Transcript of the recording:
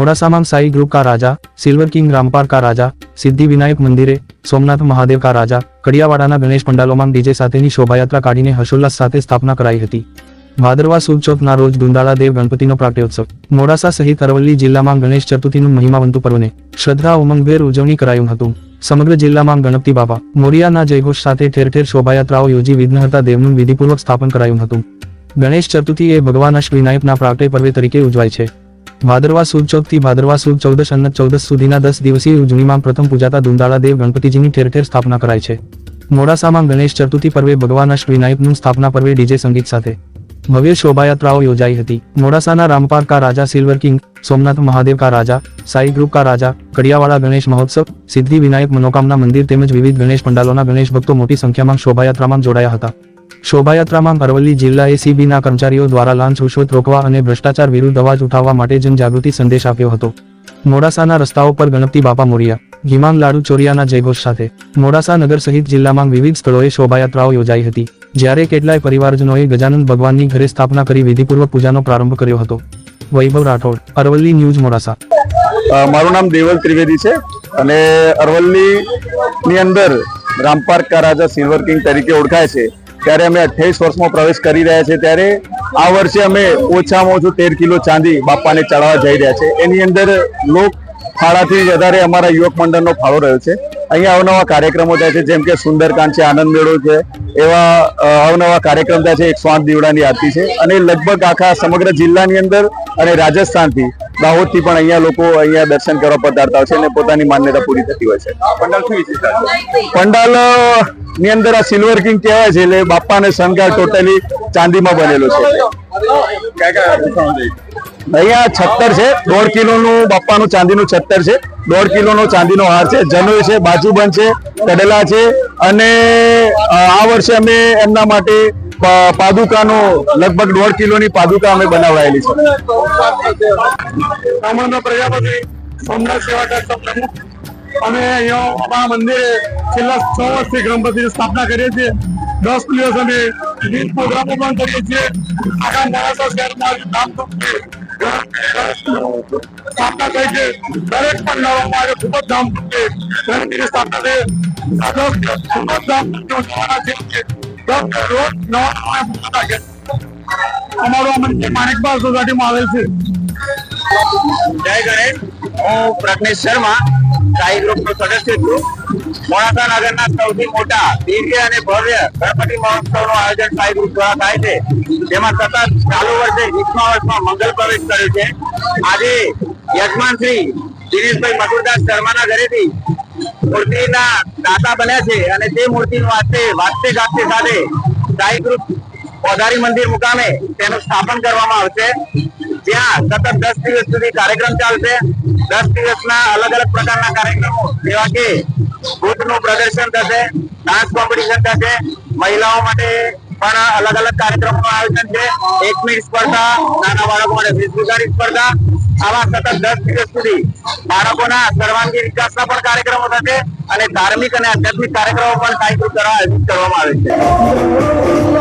મોડાસામાં સાई ગ્રુપ का રાજા, silver king રામપાર કા રાજા, સિદ્ધિ વિનાયક મંદિરે, સોમનાથ મહાદેવ કા રાજા, કડિયાવાડાના ગણેશ પંડાલોમાં ડીજે સાથેની શોભાયાત્રા કાઢીને હર્ષોલ્લાસ સાથે સ્થાપના કરાઈ હતી. ભાદરવા સુદ ચોથના રોજ દુંદાળા દેવ ગણપતિનો પ્રાટ્યોત્સવ મોડાસા સહિત અરવલ્લી જિલ્લામાં ગણેશ ચતુર્થીનું મહિમાવંતુ પર્વને શ્રદ્ધા ઉમંગભેર ઉજવણી કરાયું હતું. સમગ્ર જિલ્લામાં ગણપતિ બાપા, મોરિયાના જયઘોષ સાથે ઠેર ઠેર શોભાયાત્રાઓ યોજી વિઘ્નહર્તા દેવનું વિધિપૂર્વક સ્થાપન કરાયું હતું. ગણેશ ચતુર્થી એ ભગવાન અષ્ટવિનાયકના પ્રાગટ્ય પર્વે તરીકે ઉજવાય છે. ભાદરવા સુદ ચોથથી ભાદરવા સુદ ચૌદશ અને ચૌદશ સુધીના દસ દિવસીય ઉજવણીમાં પ્રથમ પૂજાતા દુંદાળા દેવ ગણપતિજીની ઠેર ઠેર સ્થાપના કરાય છે. મોડાસામાં ગણેશ ચતુર્થી પર્વે ભગવાન અષ્ટવિનાયકનું સ્થાપના પર્વે ડીજે સંગીત સાથે. ભવ્ય શોભાયાત્રાઓ યોજાઈ હતી. મોડાસાના રામપાર કા રાજા, સિલ્વર કિંગ, સોમનાથ મહાદેવ કા રાજા, સાઈ ગ્રુપ કા રાજા કડિયાવાળા ગણેશ મહોત્સવ, સિદ્ધિ વિનાયક મનોકામના મંદિર તેમજ વિવિધ ગણેશ પંડાલોના ગણેશ ભક્તો મોટી સંખ્યામાં શોભાયાત્રામાં જોડાયા હતા. શોભાયાત્રામાં અરવલ્લી જિલ્લા એસીબીના કર્મચારીઓ દ્વારા લાંચ, રૂશ્વત, રોકવા અને ભ્રષ્ટાચાર વિરુદ્ધ અવાજ ઉઠાવવા માટે જનજાગૃતિ સંદેશ આપ્યો હતો. મોડાસાના રસ્તાઓ પર ગણપતિ બાપા મોરિયા ભીમાન લાડુ ચોરિયાના જયઘોષ સાથે. મોડાસા નગર સહિત જિલ્લામાં વિવિધ સ્થળોએ શોભાયાત્રાઓ યોજાઈ હતી, જ્યારે કેટલાય પરિવારજનોએ ગજાનંદ ભગવાનની ઘરે સ્થાપના કરી વિધિપૂર્વક પૂજાનો પ્રારંભ કર્યો હતો. વૈભવ રાઠોડ, અરવલ્લી ન્યૂઝ, મોડાસા. મારું નામ દેવલ ત્રિવેદી છે અને અરવલ્લી ની અંદર રામપાર્ક કા રાજા સિલ્વર કિંગ તરીકે ઓળખાય છે. ત્યારે અમે અઠ્યાવીસ વર્ષમાં પ્રવેશ કરી રહ્યા છે ત્યારે આ વર્ષે અમે ઓછામાં ઓછું તેર કિલો ચાંદી બાપાને ચડાવવા જઈ રહ્યા છે. એની અંદર લોક ફાળાથી વધારે અમારા યુવક મંડળનો ફાળો રહ્યો છે. અહીંયા અવનવા કાર્યક્રમો થાય છે, જેમ કે સુંદરકાંડ છે, આનંદ મેળો છે, એવા અવનવા કાર્યક્રમ થાય છે એકસો આઠ દીવડાની આરતી છે અને લગભગ આખા સમગ્ર જિલ્લાની અંદર અને રાજસ્થાનથી, દાહોદથી પણ અહીંયા લોકો અહીંયા દર્શન કરવા પધારતા હોય છે અને પોતાની માન્યતા પૂરી થતી હોય છે. પંડાલ ની અંદર આ સિલ્વર કિંગ કહેવાય છે, એટલે બાપાને શણગાર ટોટલી ચાંદીમાં બનેલો છે. અહીંયા છત્તર છે, દોઢ કિલોનું બાપાનું ચાંદીનું છત્તર છે, દોઢ કિલોનો ચાંદીનો હાર છે જનોઈ છે, બાજુબંધ છે કડલા છે, અને આ વર્ષે અમે એમના માટે પાદુકાનો, લગભગ દોઢ કિલોની પાદુકા અમે બનાવડાયેલી છે. પ્રજાપતિ સોમનાથ સેવા પ્રમુખ અમે અહીંયા અમારા મંદિરે છેલ્લા છ વર્ષથી ગણપતિની સ્થાપના કરીએ છીએ. દસ દિવસ અમે પ્રોગ્રામો પણ કરીએ છીએ. આખા મોડાસા શહેરમાં સ્થાપના થઈ છે. ખૂબ જ ધામધૂમથી ગણપતિની છે. રોજ નવા નવા પૂજા રાખે અમારું મંદિર માણેકબાગ સોસાયટીમાં આવેલ છે. જય ગણેશ. હું પ્રજ્ઞેશ શર્મા. સાઈ ગ્રુપ નો સદસ્ય છું. મોડાસા નગરના સૌથી મોટા દિવ્ય અને ભવ્ય ગણપતિ મહોત્સવનું આયોજન સાઈ ગ્રુપ દ્વારા થાય છે. જેમાં સતત ચાલુ વર્ષે વીસમા વર્ષમાં મંગલ પ્રવેશ કર્યો છે. આજે યજમાન શ્રી દિનેશભાઈ મથુરદાસ શર્માના ઘરેથી મૂર્તિના દાતા બન્યા છે અને તે મૂર્તિનું વાસ્તે વાસ્તે ગાસ્તે સાથે સાઈ ગ્રુપ ઓધારી મંદિર મુકામે તેનું સ્થાપન કરવામાં આવશે. દિવસના અલગ અલગ કાર્યક્રમો, જેવા પણ આયોજન છે. એક મિનિટ સ્પર્ધા, નાના બાળકો માટે વેશભૂષાની સ્પર્ધા. આવા સતત દસ દિવસ સુધી બાળકોના સર્વાંગી વિકાસના પણ કાર્યક્રમો થશે અને ધાર્મિક અને આધ્યાત્મિક કાર્યક્રમો પણ સાહિત્ય દ્વારા આયોજિત કરવામાં આવે છે.